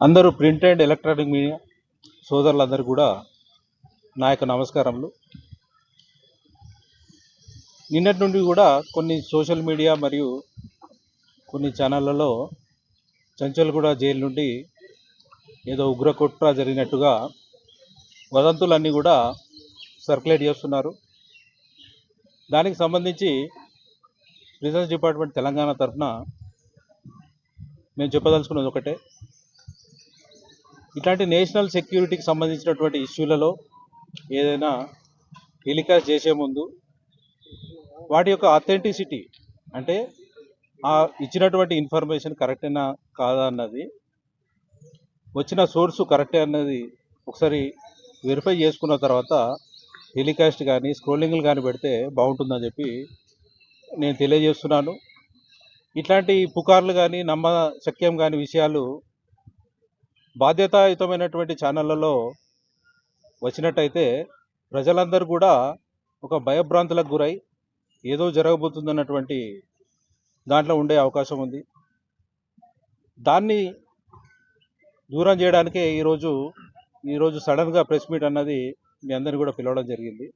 అందరూ print and electronic media సోదరులందరూ కూడా నా యొక్క నమస్కారములు. నిన్నటి నుండి కూడా కొన్ని సోషల్ మీడియా మరియు కొన్ని ఛానళ్ళలో చంచల్గూడ జైలు నుండి ఏదో ఉగ్రకుట్ర జరిగినట్టుగా వదంతులన్నీ కూడా సర్క్యులేట్ చేస్తున్నారు. దానికి సంబంధించి రీసెర్చ్ డిపార్ట్మెంట్ తెలంగాణ తరఫున మేము చెప్పదలుచుకున్నది ఒకటే. ఇట్లాంటి నేషనల్ సెక్యూరిటీకి సంబంధించినటువంటి ఇష్యూలలో ఏదైనా టెలికాస్ట్ చేసే ముందు వాటి యొక్క అథెంటిసిటీ అంటే ఆ ఇచ్చినటువంటి ఇన్ఫర్మేషన్ కరెక్టేనా కాదా అన్నది వచ్చిన సోర్సు కరెక్టే అన్నది ఒకసారి వెరిఫై చేసుకున్న తర్వాత టెలికాస్ట్ కానీ స్క్రోలింగ్లు కానీ పెడితే బాగుంటుందని చెప్పి నేను తెలియజేస్తున్నాను. ఇట్లాంటి పుకార్లు కానీ నమ్మ శక్యం కాని విషయాలు బాధ్యతాయుతమైనటువంటి ఛానళ్ళలో వచ్చినట్టయితే ప్రజలందరూ కూడా ఒక భయభ్రాంతులకు గురై ఏదో జరగబోతుందన్నటువంటి దాంట్లో ఉండే అవకాశం ఉంది. దాన్ని దూరం చేయడానికే ఈరోజు ఈరోజు సడన్గా ప్రెస్ మీట్ అన్నది మీ అందరిని కూడా పిలవడం జరిగింది.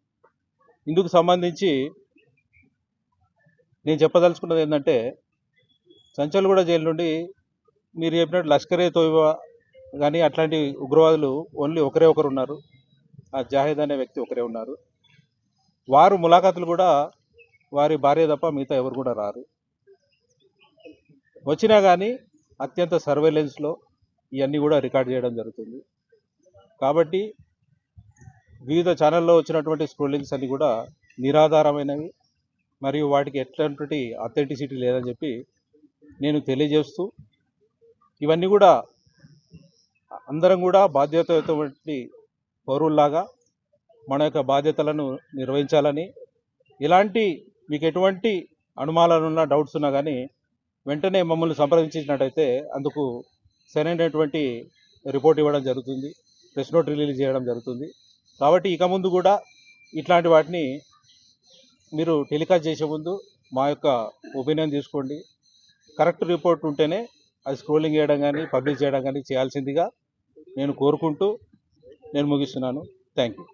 ఇందుకు సంబంధించి నేను చెప్పదలుచుకున్నది ఏంటంటే సంచల్గూడ జైలు నుండి మీరు చెప్పినట్టు లష్కరే తోయిబా కానీ అట్లాంటి ఉగ్రవాదులు ఓన్లీ ఒకరే ఒకరు ఉన్నారు. ఆ జాహేద్ అనే వ్యక్తి ఒకరే ఉన్నారు. వారు ములాఖాతులు కూడా వారి భార్య తప్ప మిగతా ఎవరు కూడా రారు. వచ్చినా కానీ అత్యంత సర్వేలెన్స్లో ఇవన్నీ కూడా రికార్డ్ చేయడం జరుగుతుంది. కాబట్టి వివిధ ఛానల్లో వచ్చినటువంటి స్క్రోలింగ్స్ అన్ని కూడా నిరాధారమైనవి. మరియు వాటికి ఎట్లాంటి అథెంటిసిటీ లేదని చెప్పి నేను తెలియజేస్తూ ఇవన్నీ కూడా అందరం కూడా బాధ్యతటువంటి పౌరుల్లాగా మన యొక్క బాధ్యతలను నిర్వహించాలని ఇలాంటి మీకు ఎటువంటి అనుమానాలున్నా డౌట్స్ ఉన్నా కానీ వెంటనే మమ్మల్ని సంప్రదించినట్టయితే అందుకు సరైనటువంటి రిపోర్ట్ ఇవ్వడం జరుగుతుంది ప్రెస్ నోట్ రిలీజ్ చేయడం జరుగుతుంది. కాబట్టి ఇక ముందు కూడా ఇట్లాంటి వాటిని మీరు టెలికాస్ట్ చేసే ముందు మా యొక్క ఒపీనియన్ తీసుకోండి. కరెక్ట్ రిపోర్ట్ ఉంటేనే అది స్క్రోలింగ్ చేయడం కానీ పబ్లిష్ చేయడం కానీ చేయాల్సిందిగా నేను కోరుకుంటూ నేను ముగిస్తున్నాను. Thank you